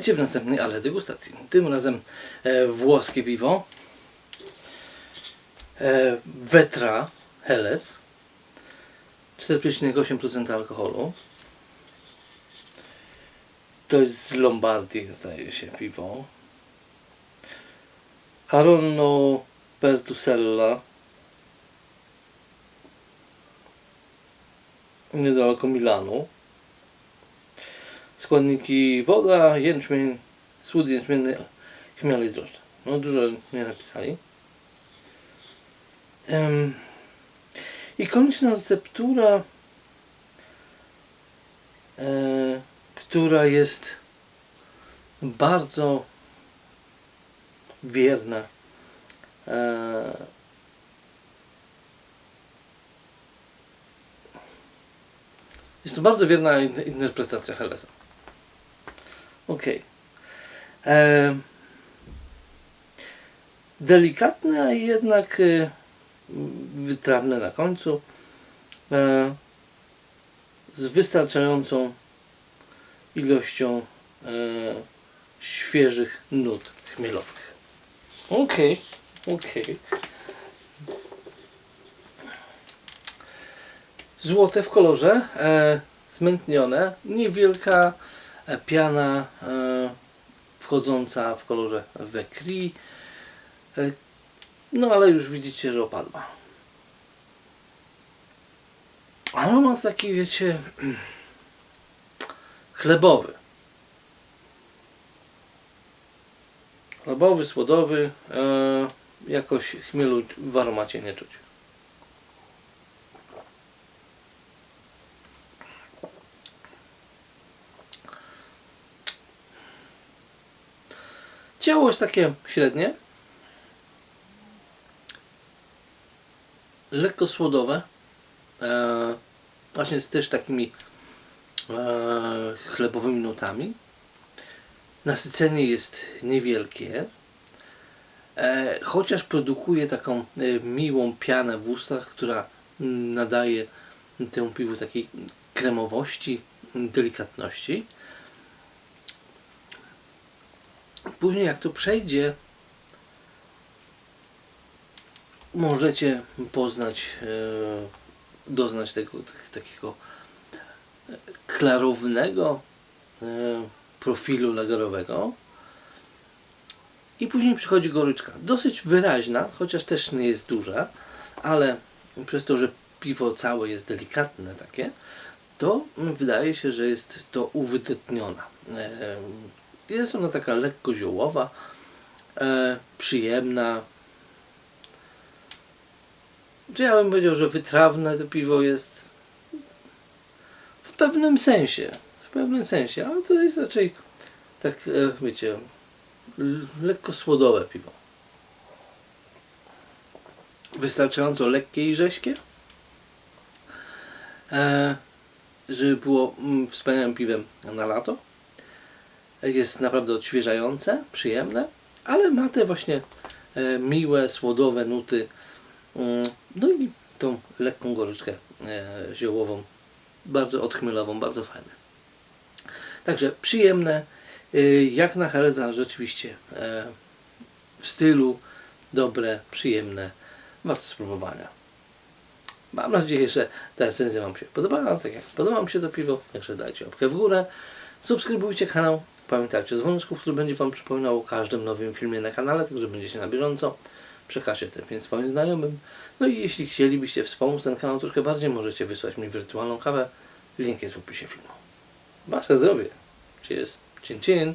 Witajcie w następnej ale degustacji. Tym razem e, włoskie piwo. E, Vetra Helles. 4,8% alkoholu. To jest z Lombardii, zdaje się, piwo. Caronno Pertusella. Niedaleko Milanu. Składniki woda, jęczmień, słód jęczmienny, chmiel i drożdże. No dużo nie napisali. Em, ikoniczna receptura, e, która jest bardzo wierna e, jest to bardzo wierna in- interpretacja Hellesa. Okej. E, Delikatne, a jednak e, wytrawne na końcu. E, z wystarczającą ilością e, świeżych nut chmielowych. Okej, okej. Złote w kolorze, e, zmętnione, niewielka piana e, wchodząca w kolorze we. E, no ale już widzicie, że opadła. Aromat taki, wiecie, chlebowy. Chlebowy, słodowy, e, jakoś chmielu w aromacie nie czuć. Ciało jest takie średnie. Lekko słodowe. E, właśnie z też takimi e, chlebowymi nutami. Nasycenie jest niewielkie. E, chociaż produkuje taką e, miłą pianę w ustach, która nadaje temu piwu takiej kremowości, delikatności. Później jak to przejdzie, możecie poznać, e, doznać tego tak- takiego e, klarownego e, profilu lagerowego. I później przychodzi goryczka. Dosyć wyraźna, chociaż też nie jest duża, ale przez to, że piwo całe jest delikatne takie, to wydaje się, że jest to uwydatniona. Jest ona taka lekko ziołowa, e, przyjemna. Ja bym powiedział, że wytrawne to piwo jest w pewnym sensie. W pewnym sensie, ale to jest raczej tak, e, wiecie, lekko słodowe piwo. Wystarczająco lekkie i rześkie. E, żeby było mm, wspaniałym piwem na lato. Jest naprawdę odświeżające, przyjemne, ale ma te właśnie e, miłe, słodowe nuty. Mm, No i tą lekką goryczkę e, ziołową, bardzo odchmielową, bardzo fajne. Także przyjemne, e, jak na Hereza rzeczywiście e, w stylu, dobre, przyjemne, warto spróbowania. Mam nadzieję, że ta recenzja Wam się podobała. Tak jak podoba Wam się to piwo, także dajcie łapkę w górę. Subskrybujcie kanał. Pamiętajcie o dzwoneczku, który będzie Wam przypominał o każdym nowym filmie na kanale, także będziecie na bieżąco. Przekażcie ten film swoim znajomym. No i jeśli chcielibyście wspomóc ten kanał troszkę bardziej, możecie wysłać mi wirtualną kawę. Link jest w opisie filmu. Wasze zdrowie. Cheers. Chin chin.